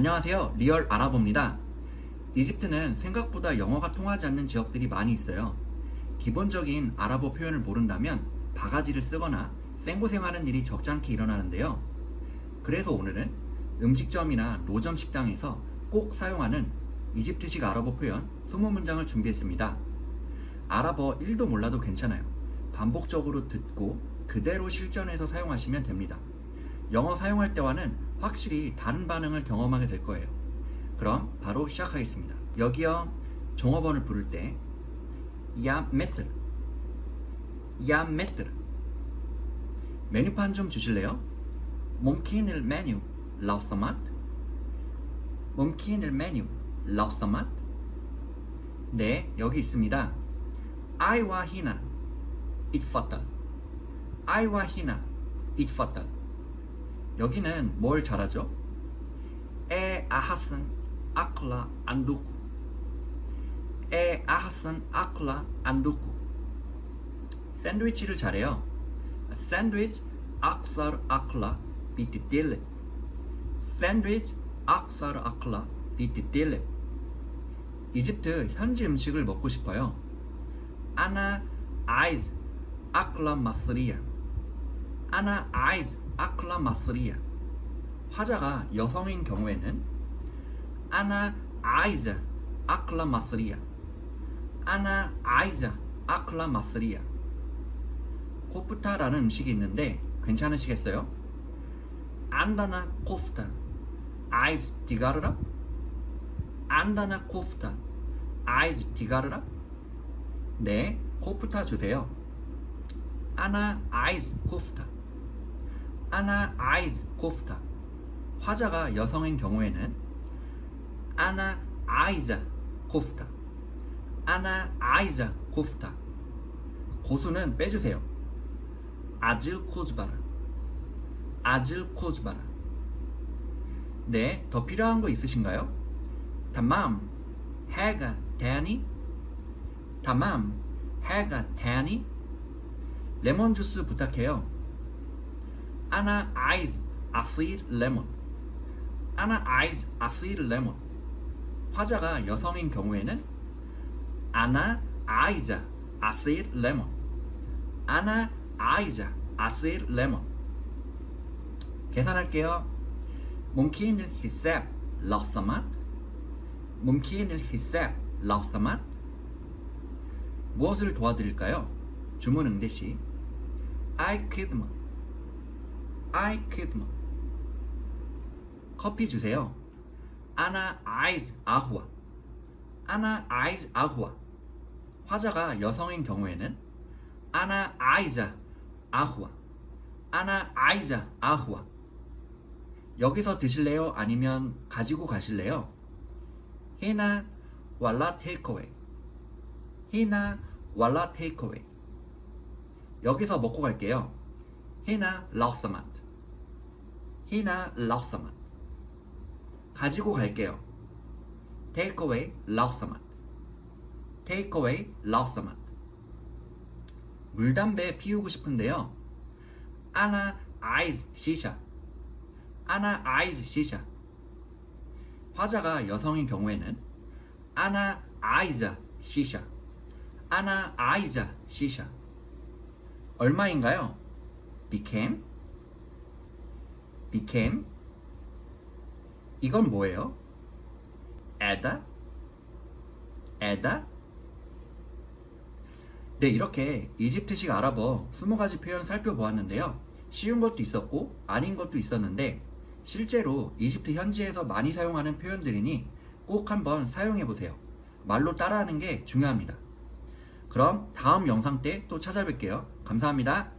안녕하세요. 리얼 아랍어입니다. 이집트는 생각보다 영어가 통하지 않는 지역들이 많이 있어요. 기본적인 아랍어 표현을 모른다면 바가지를 쓰거나 생고생하는 일이 적잖게 일어나는데요. 그래서 오늘은 음식점이나 노점 식당에서 꼭 사용하는 이집트식 아랍어 표현 20문장을 준비했습니다. 아랍어 1도 몰라도 괜찮아요. 반복적으로 듣고 그대로 실전해서 사용하시면 됩니다. 영어 사용할 때와는 확실히 다른 반응을 경험하게 될 거예요. 그럼 바로 시작하겠습니다. 여기요. 종업원을 부를 때 야, 메트르 야, 메트르 메뉴판 좀 주실래요? 몽킨을 메뉴 라우사맛 몽킨을 메뉴 라우사맛 네, 여기 있습니다. 아이와 히나 it fatal. 아이와 히나 it fatal. 여기는 뭘 잘하죠? 에 아하슨 아클라 안두쿠. 에 아하슨 아클라 안두쿠. 샌드위치를 잘해요. 샌드위치 akthar akla bitdil 샌드위치 akthar akla bitdil 이집트 현지 음식을 먹고 싶어요. 아나 아이즈 아클라 마스리아. 아나 아이즈 아클라 마스리아. 화자가 여성인 경우에는 아나 아이자 아클라 마스리아. 아나 아이자 아클라 마스리아. 코프타라는 음식이 있는데 괜찮으시겠어요? 안다나 코프타. 아이즈 디가르라? 안다나 코프타. 아이즈 디가르라? 네 코프타 주세요. 아나 아이즈 코프타 아나 아이즈 코프타. 화자가 여성인 경우에는 아나 아이자 코프타. 아나 아이자 코프타. 고수는 빼주세요. 아질 코즈바라. 아질 코즈바라. 네, 더 필요한 거 있으신가요? tamam 해가 대니? tamam 해가 대니? 레몬 주스 부탁해요 아나 아이즈 아시르 레몬 아나 아이즈 아시르 레몬 화자가 여성인 경우에는 아나 아이자 아시르 레몬 아나 아이자 아시르 레몬 계산할게요 ممكن الحساب لو سمحت ممكن الحساب لو سمحت 무엇을 도와드릴까요? 주문 응대시 I خدمة I Kidman. 커피 주세요. 아나 아이즈 아후아. 아나 아이즈 아후아. 화자가 여성인 경우에는 아나 아이즈 아후아. 아나 아이즈 아후아. 여기서 드실래요? 아니면 가지고 가실래요? 히나 왈라 테이크웨이. 히나 왈라 테이크웨이. 여기서 먹고 갈게요. 히나 라우스마트. 히나 러서만. 가지고 갈게요. Take away 랍사맛 Take away 랍사맛 물담배 피우고 싶은데요. 아나 아이즈 시샤. 아나 아이즈 시샤. 화자가 여성인 경우에는 아나 아이즈 시샤. 아나 아이즈 시샤. 얼마인가요? became became 이건 뭐예요? 에다 에다 네 이렇게 이집트식 아랍어 20가지 표현 살펴보았는데요 쉬운 것도 있었고 아닌 것도 있었는데 실제로 이집트 현지에서 많이 사용하는 표현들이니 꼭 한번 사용해 보세요. 말로 따라하는 게 중요합니다. 그럼 다음 영상 때 또 찾아뵐게요. 감사합니다.